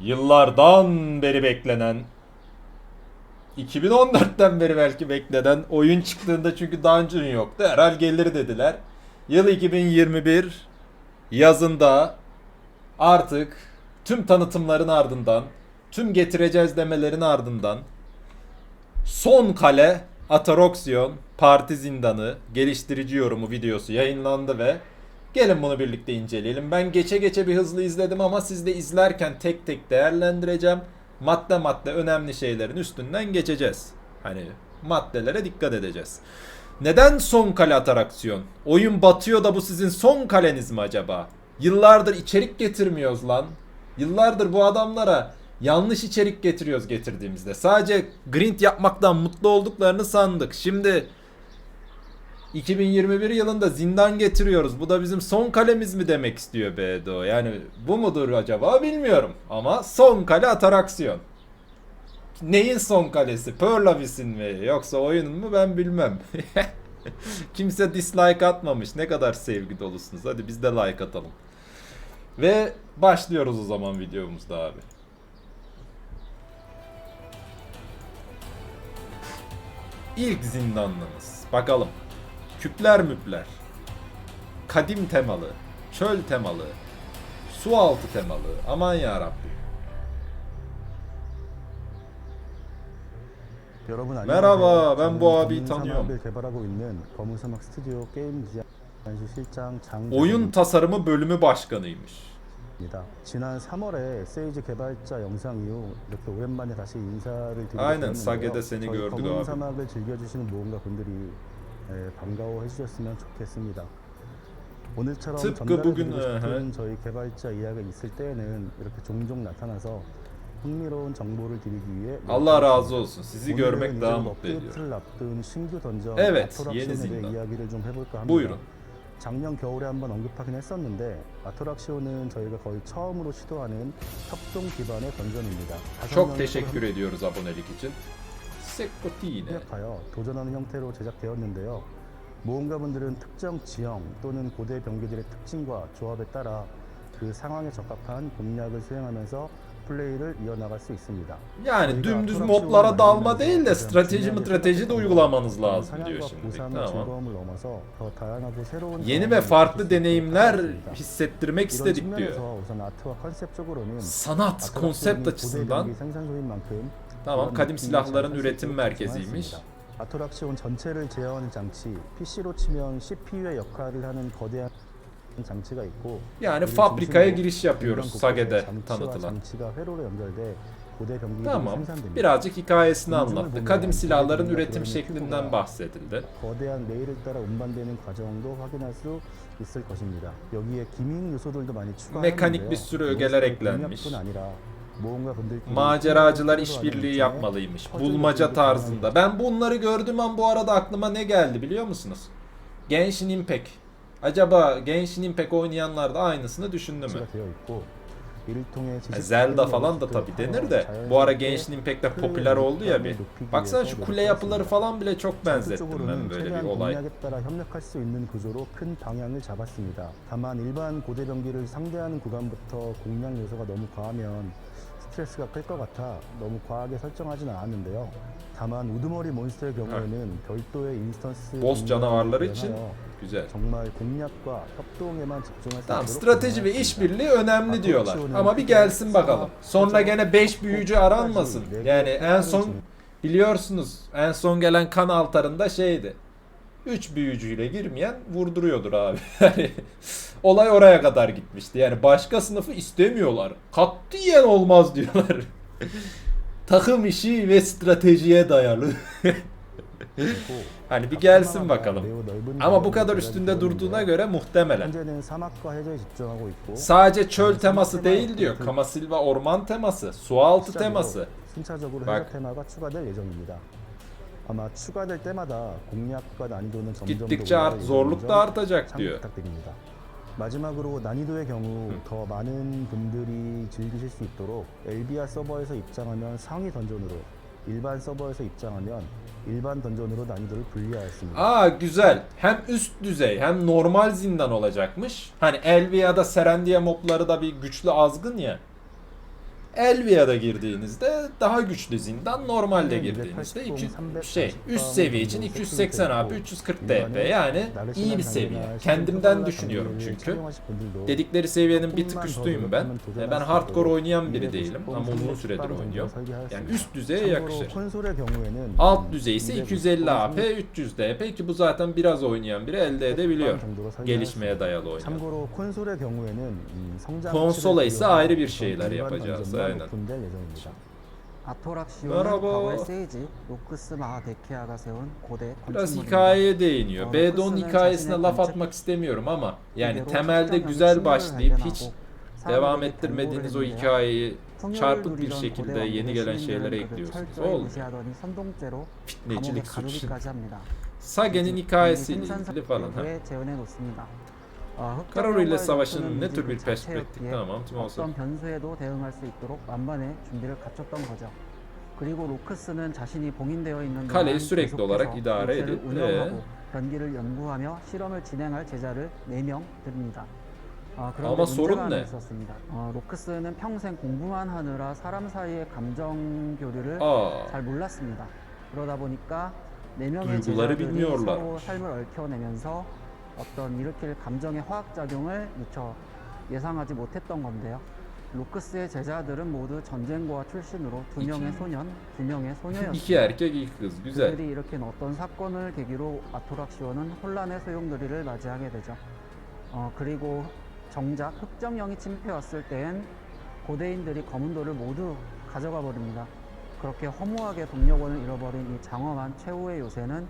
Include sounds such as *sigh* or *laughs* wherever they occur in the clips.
yıllardan beri beklenen 2014'ten beri belki beklenen oyun çıktığında çünkü önce yoktu. Herhal gelir dediler. Yıl 2021 yazında artık tüm tanıtımların ardından, tüm getireceğiz demelerin ardından son kale Ataroxion Parti Zindanı geliştirici yorumu videosu yayınlandı ve gelin bunu birlikte inceleyelim. Ben geçe geçe bir hızlı izledim ama siz de izlerken tek tek değerlendireceğim. Madde madde önemli şeylerin üstünden geçeceğiz. Hani maddelere dikkat edeceğiz. Neden son kale Ataraksiyon? Oyun batıyor da bu sizin son kaleniz mi acaba? Yıllardır içerik getirmiyoruz lan. Yıllardır bu adamlara yanlış içerik getiriyoruz getirdiğimizde. Sadece grind yapmaktan mutlu olduklarını sandık. Şimdi 2021 yılında zindan getiriyoruz. Bu da bizim son kalemiz mi demek istiyor BDO? Yani bu mudur acaba bilmiyorum. Ama son kale Ataraksiyon. Neyin son kalesi? Pearl Abyss'in mi? Yoksa oyunun mu ben bilmem. *laughs* Kimse dislike atmamış. Ne kadar sevgi dolusunuz. Hadi biz de like atalım. Ve başlıyoruz o zaman videomuzda abi. İlk zindanlımız. Bakalım. Küpler müpler. Kadim temalı. Çöl temalı. Su altı temalı. Aman ya Rabbi. Merhaba, ben bu abiyi tanıyorum. Oyun tasarımı bölümü başkanıymış. Aynen, Sage'de seni gördük abi. 반가워해 주셨으면 좋겠습니다. 오늘처럼 전달해드리고 싶은 저희 개발자 이야기가 있을 때에는 이렇게 종종 나타나서 흥미로운 정보를 드리기 위해 Allah razı olsun. Sizi görmek daha mutlu ediyor. 앞둔 신규 던전 Evet, 아토락션에 yeni 대해 zindan. 이야기를 좀 해볼까 합니다. Buyurun. 작년 겨울에 한번 언급하긴 했었는데 아토락시오는 저희가 거의 처음으로 시도하는 협동 기반의 던전입니다. 다섯 Çok 명이 teşekkür ediyoruz abonelik için. Sekotine. 협력하여 도전하는 형태로 제작되었는데요. 모험가분들은 특정 지형 또는 고대 병기들의 특징과 조합에 따라 그 상황에 적합한 공략을 수행하면서 플레이를 이어나갈 수 있습니다. Yani dümdüz moblara dalma değil de strateji mi strateji de uygulamanız lazım diyor şimdi. Tamam. Yeni ve farklı deneyimler hissettirmek istedik diyor. Sanat konsept açısından tamam kadim silahların üretim merkeziymiş. 아토락시온 전체를 제어하는 장치, PC로 치면 CPU의 역할을 하는 거대한 장치가 있고 Yani 이를 fabrikaya 중심으로 giriş yapıyoruz 공간 곳곳에 Sage'de 장치와 tanıtılan. 장치가 회로로 연결돼 고대 병기들이 Tamam. 생산됩니다. Birazcık hikayesini anlattı. Kadim silahların üretim şeklinden bahsedildi. 거대한 레일을 따라 운반되는 과정도 확인할 수 있을 것입니다. 여기에 기믹 요소들도 많이 추가하는데요. Mekanik bir sürü ögeler eklenmiş. 공략뿐 아니라 Maceracılar işbirliği yapmalıymış. Bulmaca tarzında. Ben bunları gördüm an bu arada aklıma ne geldi biliyor musunuz? Genshin Impact. Acaba Genshin Impact oynayanlar da aynısını düşündü mü? E, Zelda falan da tabi denir de bu ara Genshin Impact'te popüler oldu ya bir. Baksana şu kule yapıları falan bile çok benzettim ben böyle bir olay. 스트레스가 클 것 같아 너무 과하게 설정하진 않았는데요. 다만 우두머리 몬스터의 경우에는 별도의 인스턴스 Boss canavarları 공략을 için 위하여 güzel. 정말 공략과 협동에만 집중할 수 Tamam 있도록 strateji ve 공략했습니다. işbirliği önemli diyorlar. Ama bir gelsin bakalım. Sonra gene 5 büyücü aranmasın. Yani en son biliyorsunuz en son gelen kan altarında şeydi. 3 büyücüyle girmeyen vurduruyordur abi. *laughs* Yani olay oraya kadar gitmişti. Yani başka sınıfı istemiyorlar. Katiyen olmaz diyorlar. *laughs* Takım işi ve stratejiye dayalı. *laughs* hani bir gelsin bakalım. Ama bu kadar üstünde durduğuna göre muhtemelen. Sadece çöl teması değil diyor. Kama Silva orman teması, su altı teması. Bak. 테마가 추가될 예정입니다. 아마 추가될 때마다 공략과 난이도는 점점 더 Gittikçe art, zorluk da artacak 참 diyor. 부탁드립니다. 마지막으로 난이도의 경우 더 많은 분들이 즐기실 수 있도록 엘비아 서버에서 입장하면 상위 던전으로 일반 서버에서 입장하면 일반 던전으로 난이도를 분리하였습니다. Aa güzel. Hem üst düzey hem normal zindan olacakmış. Hani Elvia'da Serendia mobları da bir güçlü azgın ya. Elvia'da girdiğinizde daha güçlü zindan, normalde girdiğinizde iki, şey üst seviye için 280 AP 340 DP yani iyi bir seviye. Kendimden düşünüyorum çünkü. Dedikleri seviyenin bir tık üstüyüm ben. Ben hardcore oynayan biri değilim ama uzun süredir oynuyorum. Yani üst düzeye yakışır. Alt düzey ise 250 AP 300 DP ki bu zaten biraz oynayan biri elde edebiliyor. Gelişmeye dayalı oynayan. Konsola ise ayrı bir şeyler yapacağız. 던전만 aynen. 오픈될 예정입니다. 아토락시오는 Merhaba. 과거의 세이지 로크스 마하데키아가 세운 고대 Biraz 건축물입니다. hikayeye değiniyor. Aa, Bedo'nun kızının hikayesine saçını laf konuşup- atmak istemiyorum ama yani 이대로 temelde 특정형의 güzel 침묵을 başlayıp 발견하고 hiç devam 사람들에게 ettirmediğiniz o 경고를 했는데요. hikayeyi 풍요를 çarpık bir 누리던 şekilde 고대 yeni 왕국의 gelen 시민들은 şeylere 그를 ekliyorsunuz. 철저히 Oldu. 무시하더니 선동죄로 감옥에 Fitnecilik suç. 가두기까지 합니다. Sage'nin 이제 hikayesiyle 생산성 ilgili falan. Ha. Bir 인질 perspektif 자체였기에 tamam tüm olsun. 어떤 변수에도 대응할 수 있도록 만반의 준비를 갖췄던 거죠. 그리고 로크스는 자신이 봉인되어 있는 동안 계속해서 edip, 운영하고 네. 변기를 연구하며 실험을 진행할 제자를 4명 드립니다. 아, 그런데 아마 문제가 하나. 있었습니다. 어, 로크스는 평생 공부만 하느라 사람 사이의 감정 교류를 Aa, 잘 몰랐습니다. 그러다 보니까 네 명의 제자들이. 서로 삶을 얽혀내면서 어떤 일으킬 감정의 화학 작용을 미처 예상하지 못했던 건데요. 로크스의 제자들은 모두 전쟁고아 출신으로 두 명의 소년, 두 명의 iki 소녀였습니다. erkek iki kız güzel. 그들이 일으킨 어떤 사건을 계기로 아토락시오는 혼란의 소용돌이를 맞이하게 되죠. 어, 그리고 정작 흑정령이 침입해왔을 땐 고대인들이 검은 돌을 모두 가져가 버립니다. 그렇게 허무하게 동력원을 잃어버린 이 장엄한 최후의 요새는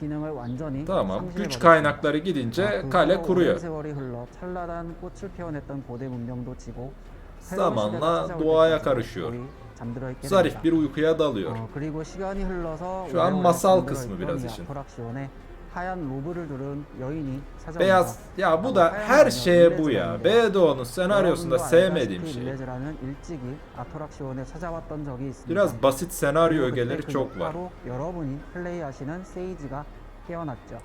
기능을 완전히 Tamam. 상실해버렸습니다. Güç kaynakları 아, gidince 그 kale 후로 kuruyor. 오랜 세월이 흘러 찬란한 꽃을 피워냈던 고대 문명도 지고 Zamanla doğaya karışıyor. 잠들어 있게 Zarif 됩니다. bir uykuya dalıyor. 어, 그리고 시간이 흘러서 Şu an 오래오래 masal 잠들어 kısmı 있던 biraz 이 işin. 하얀 로브를 두른 여인이 찾아옵니다. Beyaz ya bu da her şeye bu ya. Bedo'nun senaryosunda sevmediğim şey. 일레즈라는 일찍이 아토락시온에 찾아왔던 적이 있습니다. Biraz basit senaryo 그리고 ögeleri 그때 그 çok var. 역파로 여러분이 플레이하시는 세이지가 깨어났죠.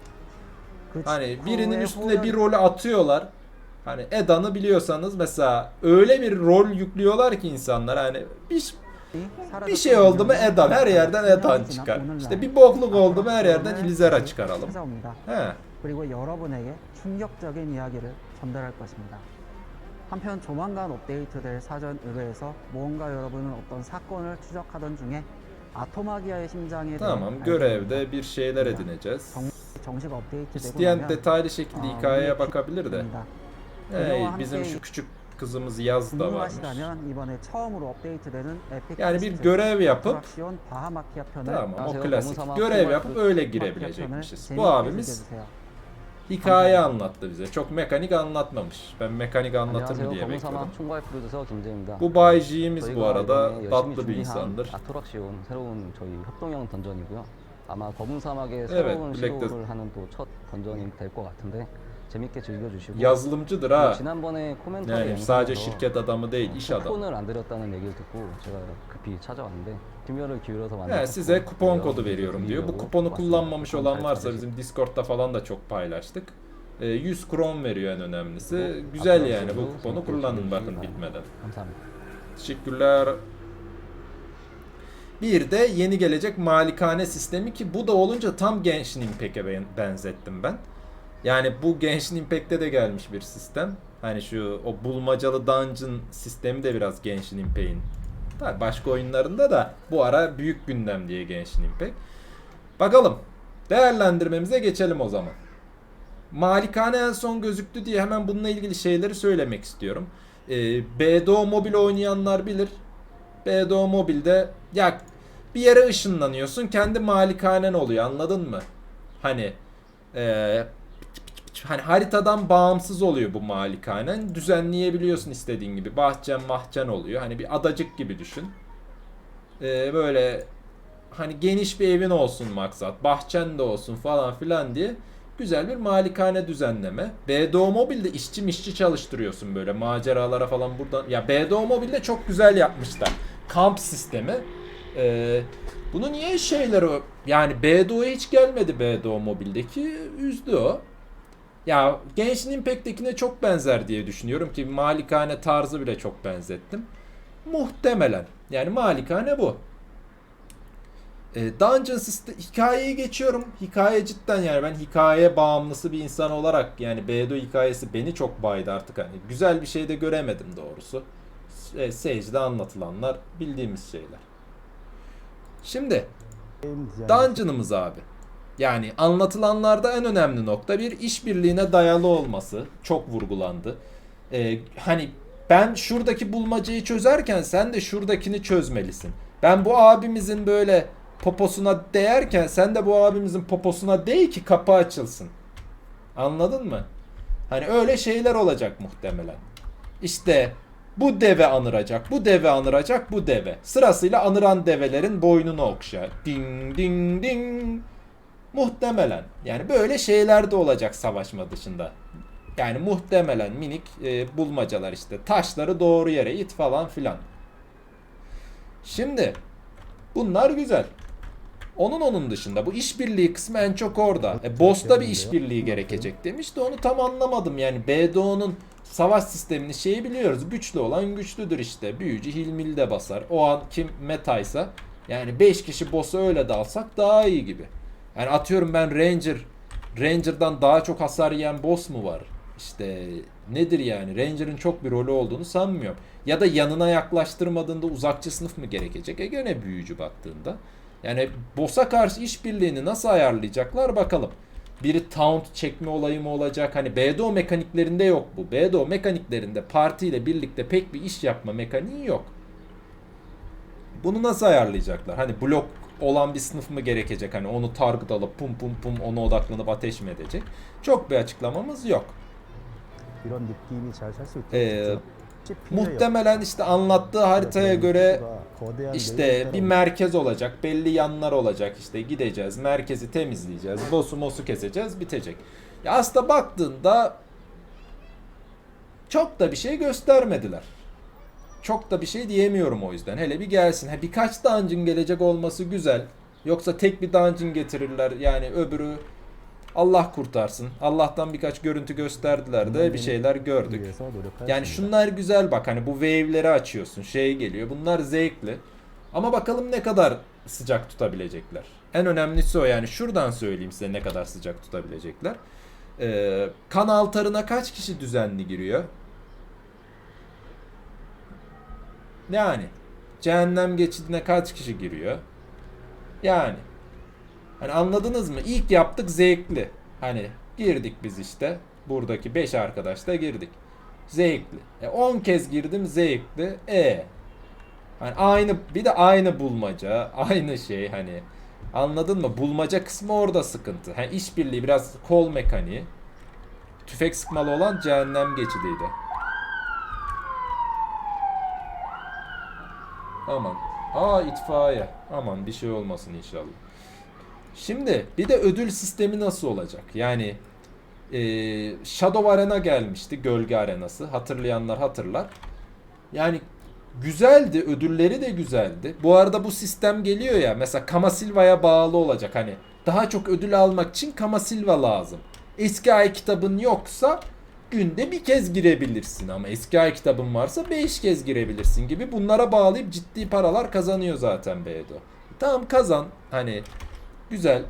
그 Hani 후에 birinin üstüne 호연- bir rolü atıyorlar. Hani Eda'nı biliyorsanız mesela öyle bir rol yüklüyorlar ki insanlar hani bir, bir şey oldu mu Edan her yerden Edan çıkar. İşte bir bokluk oldu mu her yerden Ilizera çıkaralım. 찾아옵니다. He. 그리고 여러분에게 충격적인 이야기를 전달할 것입니다. 한편 조만간 업데이트될 사전 의뢰에서 무언가 여러분은 어떤 사건을 추적하던 중에 아토마기아의 심장에 대해 Tamam 알게 görevde 됩니다. bir şeyler edineceğiz. 정, 정식 업데이트되고 İsteyen 나면 detaylı şekilde 아, hikayeye 우리의 bakabilir de. 기입니다. Hey, 그녀와 bizim 함께 şu küçük kızımız Yaz da varmış. Yani bir görev yapıp tamam o klasik görev yapıp öyle girebilecekmişiz. Bu abimiz hikaye anlattı bize. Çok mekanik anlatmamış. Ben mekanik anlatır diye bekledim. Bu Bay J'imiz bu arada tatlı bir insandır. Evet, Black 로운 블랙데스. 시도를 하는 또 첫 던전이 될 것 같은데 재밌게 즐겨주시고 Yazılımcıdır 그리고 ha. 지난번에 코멘터리 Yani sadece 영상에서 şirket adamı değil, iş adamı. 쿠폰을 안 드렸다는 얘기를 듣고 제가 급히 찾아왔는데 김열을 기울여서 만든 He, size kupon 쿠폰이고요. kodu veriyorum diyor. Bu 드리려고 kuponu 왔습니다. kullanmamış kupon olan varsa 가입하시고. bizim Discord'da falan da çok paylaştık. Ee, 100 kron veriyor en önemlisi. Güzel yani bu kuponu kullanın bakın bitmeden. 감사합니다. Teşekkürler. Bir de yeni gelecek malikane sistemi ki bu da olunca tam Genshin Impact'e ben- benzettim ben. Yani bu Genshin Impact'te de gelmiş bir sistem. Hani şu o bulmacalı dungeon sistemi de biraz Genshin Impact'in. Tabii başka oyunlarında da bu ara büyük gündem diye Genshin Impact. Bakalım. Değerlendirmemize geçelim o zaman. Malikane en son gözüktü diye hemen bununla ilgili şeyleri söylemek istiyorum. Ee, BDO Mobil oynayanlar bilir. BDO Mobil'de ya bir yere ışınlanıyorsun kendi malikanen oluyor anladın mı? Hani ee, hani haritadan bağımsız oluyor bu malikanen. Düzenleyebiliyorsun istediğin gibi. Bahçen mahçen oluyor. Hani bir adacık gibi düşün. Ee, böyle hani geniş bir evin olsun maksat. Bahçen de olsun falan filan diye güzel bir malikane düzenleme. BDO Mobil'de işçi mişçi çalıştırıyorsun böyle maceralara falan buradan. Ya BDO Mobil'de çok güzel yapmışlar. Kamp sistemi. Ee, bunu niye şeyler o yani BDO'ya hiç gelmedi BDO Mobil'deki üzdü o. Ya Genshin Impact'tekine çok benzer diye düşünüyorum ki malikane tarzı bile çok benzettim. Muhtemelen. Yani malikane bu. E, Dungeons hikayeyi geçiyorum. Hikaye cidden yani ben hikaye bağımlısı bir insan olarak yani Bedo hikayesi beni çok baydı artık hani. Güzel bir şey de göremedim doğrusu. E, Sage'de anlatılanlar bildiğimiz şeyler. Şimdi Dungeon'ımız abi. Yani anlatılanlarda en önemli nokta bir işbirliğine dayalı olması çok vurgulandı. Ee, hani ben şuradaki bulmacayı çözerken sen de şuradakini çözmelisin. Ben bu abimizin böyle poposuna değerken sen de bu abimizin poposuna değ ki kapı açılsın. Anladın mı? Hani öyle şeyler olacak muhtemelen. İşte bu deve anıracak, bu deve anıracak, bu deve. Sırasıyla anıran develerin boynunu okşa. Ding ding ding. Muhtemelen. Yani böyle şeyler de olacak savaşma dışında. Yani muhtemelen minik e, bulmacalar işte. Taşları doğru yere it falan filan. Şimdi bunlar güzel. Onun onun dışında bu işbirliği kısmı en çok orada. E, Boss'ta bir işbirliği gerekecek demiş de onu tam anlamadım. Yani BDO'nun savaş sistemini şeyi biliyoruz. Güçlü olan güçlüdür işte. Büyücü hilmil de basar. O an kim metaysa yani 5 kişi boss'u öyle dalsak daha iyi gibi. Yani atıyorum ben Ranger Ranger'dan daha çok hasar yiyen boss mu var? İşte nedir yani? Ranger'ın çok bir rolü olduğunu sanmıyorum. Ya da yanına yaklaştırmadığında uzakçı sınıf mı gerekecek? E gene büyücü baktığında. Yani boss'a karşı işbirliğini nasıl ayarlayacaklar bakalım. Biri taunt çekme olayı mı olacak? Hani BDO mekaniklerinde yok bu. BDO mekaniklerinde partiyle birlikte pek bir iş yapma mekaniği yok. Bunu nasıl ayarlayacaklar? Hani blok olan bir sınıf mı gerekecek? Hani onu target alıp pum pum pum ona odaklanıp ateş mi edecek? Çok bir açıklamamız yok. Ee, muhtemelen işte anlattığı haritaya göre işte bir merkez olacak, belli yanlar olacak. İşte gideceğiz, merkezi temizleyeceğiz, bosu mosu keseceğiz, bitecek. Ya aslında baktığında çok da bir şey göstermediler çok da bir şey diyemiyorum o yüzden. Hele bir gelsin. Ha, birkaç dungeon gelecek olması güzel. Yoksa tek bir dungeon getirirler. Yani öbürü Allah kurtarsın. Allah'tan birkaç görüntü gösterdiler de bir şeyler gördük. Yani şunlar güzel bak hani bu wave'leri açıyorsun. Şey geliyor. Bunlar zevkli. Ama bakalım ne kadar sıcak tutabilecekler. En önemlisi o yani şuradan söyleyeyim size ne kadar sıcak tutabilecekler. Ee, kan altarına kaç kişi düzenli giriyor? Yani cehennem geçidine kaç kişi giriyor? Yani Hani anladınız mı? İlk yaptık zevkli. Hani girdik biz işte. Buradaki 5 arkadaş da girdik. Zevkli. E 10 kez girdim zevkli. E hani aynı bir de aynı bulmaca, aynı şey hani anladın mı? Bulmaca kısmı orada sıkıntı. Hani işbirliği biraz kol mekaniği. Tüfek sıkmalı olan cehennem geçidiydi. Aman. Aa itfaiye. Aman bir şey olmasın inşallah. Şimdi bir de ödül sistemi nasıl olacak? Yani e, Shadow Arena gelmişti. Gölge Arenası. Hatırlayanlar hatırlar. Yani güzeldi. Ödülleri de güzeldi. Bu arada bu sistem geliyor ya. Mesela Kamasilva'ya bağlı olacak. Hani daha çok ödül almak için Kamasilva lazım. Eski ay kitabın yoksa günde bir kez girebilirsin ama eski ay kitabın varsa 5 kez girebilirsin gibi bunlara bağlayıp ciddi paralar kazanıyor zaten Bedo. Tamam kazan. Hani güzel.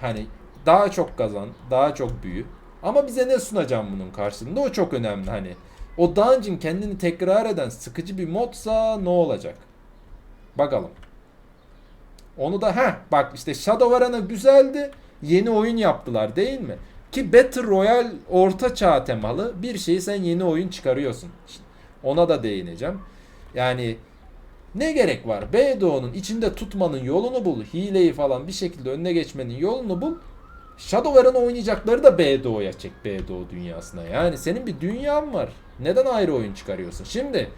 Hani daha çok kazan daha çok büyü. Ama bize ne sunacağım bunun karşılığında? O çok önemli. Hani o dungeon kendini tekrar eden sıkıcı bir modsa ne olacak? Bakalım. Onu da ha bak işte Shadow Arena güzeldi. Yeni oyun yaptılar değil mi ki Battle Royale orta çağ temalı bir şeyi sen yeni oyun çıkarıyorsun ona da değineceğim yani ne gerek var? BDO'nun içinde tutmanın yolunu bul. Hileyi falan bir şekilde önüne geçmenin yolunu bul. Shadow Arena oynayacakları da BDO'ya çek BDO dünyasına. Yani senin bir dünyan var. Neden ayrı oyun çıkarıyorsun? Şimdi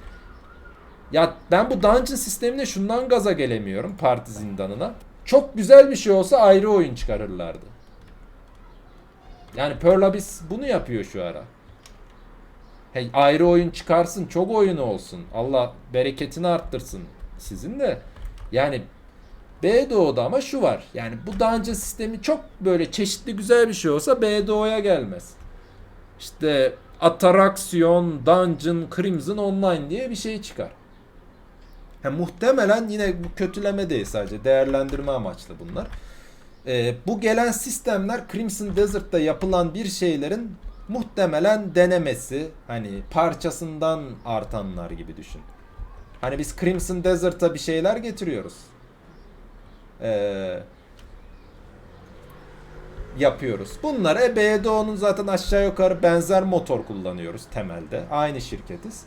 ya ben bu dungeon sistemine şundan gaza gelemiyorum parti zindanına. Çok güzel bir şey olsa ayrı oyun çıkarırlardı. Yani Pearl Abyss bunu yapıyor şu ara. Hey, ayrı oyun çıkarsın, çok oyun olsun. Allah bereketini arttırsın sizin de. Yani BDO'da ama şu var. Yani bu dungeon sistemi çok böyle çeşitli güzel bir şey olsa BDO'ya gelmez. İşte Attraction Dungeon Crimson Online diye bir şey çıkar. Ha, muhtemelen yine bu kötüleme değil sadece değerlendirme amaçlı bunlar. Ee, bu gelen sistemler Crimson Desert'ta yapılan bir şeylerin muhtemelen denemesi hani parçasından artanlar gibi düşün. Hani biz Crimson Desert'a bir şeyler getiriyoruz. Ee, yapıyoruz. Bunlar e, BDO'nun zaten aşağı yukarı benzer motor kullanıyoruz temelde. Aynı şirketiz.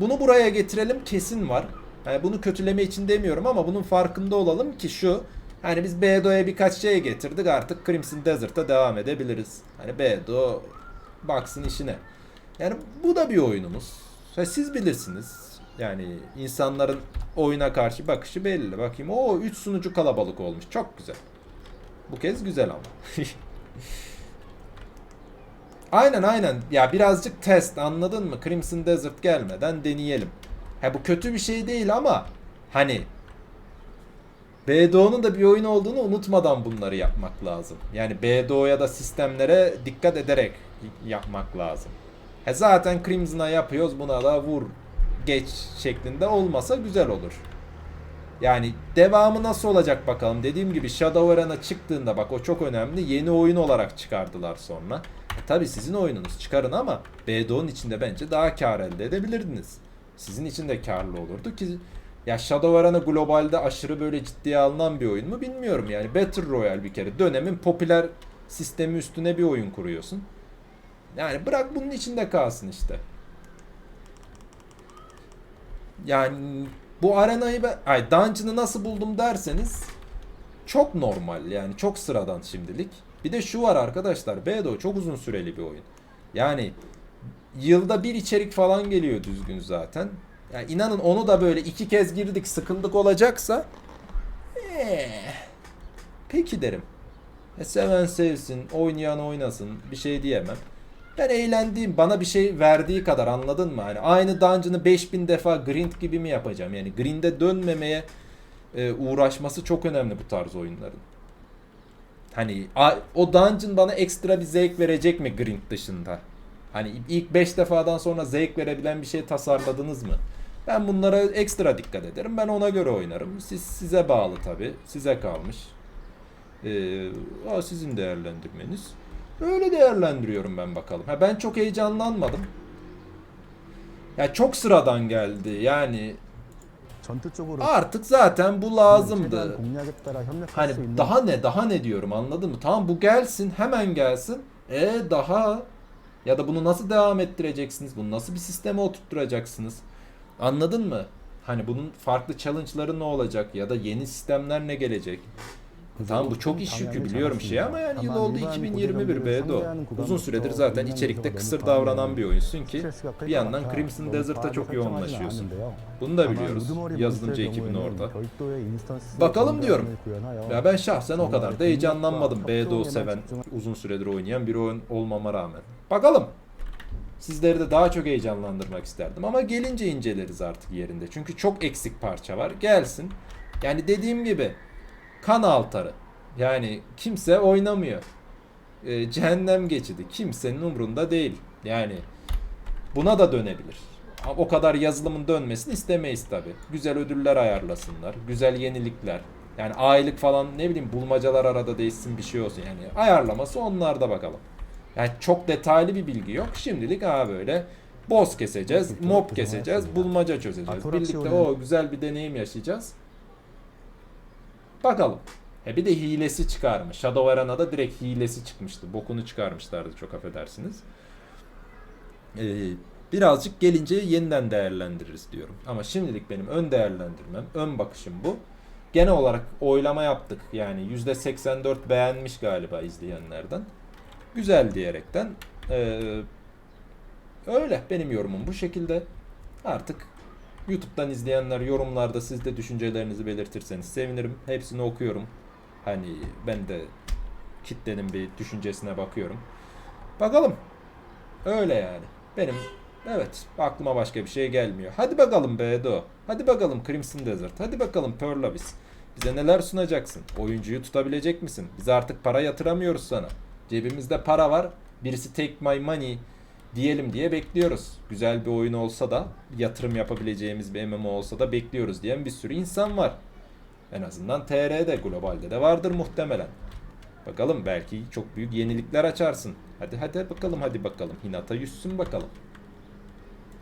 Bunu buraya getirelim kesin var. Yani bunu kötüleme için demiyorum ama bunun farkında olalım ki şu hani biz BDO'ya birkaç şey getirdik artık Crimson Desert'a devam edebiliriz. Hani BDO baksın işine. Yani bu da bir oyunumuz. Ha, siz bilirsiniz. Yani insanların oyuna karşı bakışı belli. Bakayım o 3 sunucu kalabalık olmuş. Çok güzel. Bu kez güzel ama. *laughs* aynen aynen. Ya birazcık test anladın mı? Crimson Desert gelmeden deneyelim. Ha bu kötü bir şey değil ama hani BDO'nun da bir oyun olduğunu unutmadan bunları yapmak lazım. Yani BDO'ya da sistemlere dikkat ederek yapmak lazım. E zaten Crimson'a yapıyoruz buna da vur geç şeklinde olmasa güzel olur. Yani devamı nasıl olacak bakalım. Dediğim gibi Shadow Arena çıktığında bak o çok önemli. Yeni oyun olarak çıkardılar sonra. E tabi sizin oyununuz çıkarın ama BDO'nun içinde bence daha kar elde edebilirdiniz. Sizin için de karlı olurdu ki ya Shadow Arena globalde aşırı böyle ciddiye alınan bir oyun mu bilmiyorum yani. Battle Royale bir kere dönemin popüler sistemi üstüne bir oyun kuruyorsun. Yani bırak bunun içinde kalsın işte. Yani bu arenayı ben, ay dungeon'ı nasıl buldum derseniz çok normal yani çok sıradan şimdilik. Bir de şu var arkadaşlar BDO çok uzun süreli bir oyun. Yani yılda bir içerik falan geliyor düzgün zaten. Yani inanın onu da böyle iki kez girdik sıkıldık olacaksa ee, peki derim. E, seven sevsin, oynayan oynasın bir şey diyemem. Ben eğlendiğim, bana bir şey verdiği kadar anladın mı? Hani aynı dungeon'ı 5000 defa grind gibi mi yapacağım? Yani grind'e dönmemeye e, uğraşması çok önemli bu tarz oyunların. Hani a- o dungeon bana ekstra bir zevk verecek mi grind dışında? Hani ilk 5 defadan sonra zevk verebilen bir şey tasarladınız mı? Ben bunlara ekstra dikkat ederim. Ben ona göre oynarım. Siz size bağlı tabi. Size kalmış. Ee, o sizin değerlendirmeniz. Öyle değerlendiriyorum ben bakalım. Ha, ben çok heyecanlanmadım. Ya çok sıradan geldi. Yani artık zaten bu lazımdı. Hani daha ne daha ne diyorum anladın mı? Tamam bu gelsin hemen gelsin. E daha ya da bunu nasıl devam ettireceksiniz? Bunu nasıl bir sisteme oturtturacaksınız? Anladın mı? Hani bunun farklı challenge'ları ne olacak ya da yeni sistemler ne gelecek? Tamam bu çok iş yükü biliyorum şey ama yani yıl oldu 2021 BDO. Uzun süredir zaten içerikte kısır davranan bir oyunsun ki bir yandan Crimson Desert'a çok yoğunlaşıyorsun. Bunu da biliyoruz. Yazılımcı ekibin orada. Bakalım diyorum. Ya ben şahsen o kadar da heyecanlanmadım BDO seven, uzun süredir oynayan bir oyun olmama rağmen. Bakalım. Sizleri de daha çok heyecanlandırmak isterdim ama gelince inceleriz artık yerinde. Çünkü çok eksik parça var. Gelsin. Yani dediğim gibi kan altarı. Yani kimse oynamıyor. Ee, cehennem geçidi. Kimsenin umrunda değil. Yani buna da dönebilir. O kadar yazılımın dönmesini istemeyiz tabi. Güzel ödüller ayarlasınlar. Güzel yenilikler. Yani aylık falan ne bileyim bulmacalar arada değişsin bir şey olsun. Yani ayarlaması onlarda bakalım. Yani çok detaylı bir bilgi yok. Şimdilik ha böyle boss keseceğiz, mob keseceğiz, bulmaca çözeceğiz. Birlikte o güzel bir deneyim yaşayacağız. Bakalım. E bir de hilesi çıkarmış. Shadow Arena'da direkt hilesi çıkmıştı. Bokunu çıkarmışlardı çok affedersiniz. Ee, birazcık gelince yeniden değerlendiririz diyorum. Ama şimdilik benim ön değerlendirmem, ön bakışım bu. Genel olarak oylama yaptık. Yani %84 beğenmiş galiba izleyenlerden. Güzel diyerekten. Ee, öyle benim yorumum bu şekilde. Artık YouTube'dan izleyenler yorumlarda siz de düşüncelerinizi belirtirseniz sevinirim. Hepsini okuyorum. Hani ben de kitlenin bir düşüncesine bakıyorum. Bakalım. Öyle yani. Benim evet aklıma başka bir şey gelmiyor. Hadi bakalım Bedo. Hadi bakalım Crimson Desert. Hadi bakalım Pearl Abyss. Bize neler sunacaksın? Oyuncuyu tutabilecek misin? Biz artık para yatıramıyoruz sana. Cebimizde para var. Birisi Take My Money diyelim diye bekliyoruz. Güzel bir oyun olsa da yatırım yapabileceğimiz bir MMO olsa da bekliyoruz diyen bir sürü insan var. En azından TR'de, globalde de vardır muhtemelen. Bakalım belki çok büyük yenilikler açarsın. Hadi hadi bakalım hadi bakalım. Hinata yüzsün bakalım.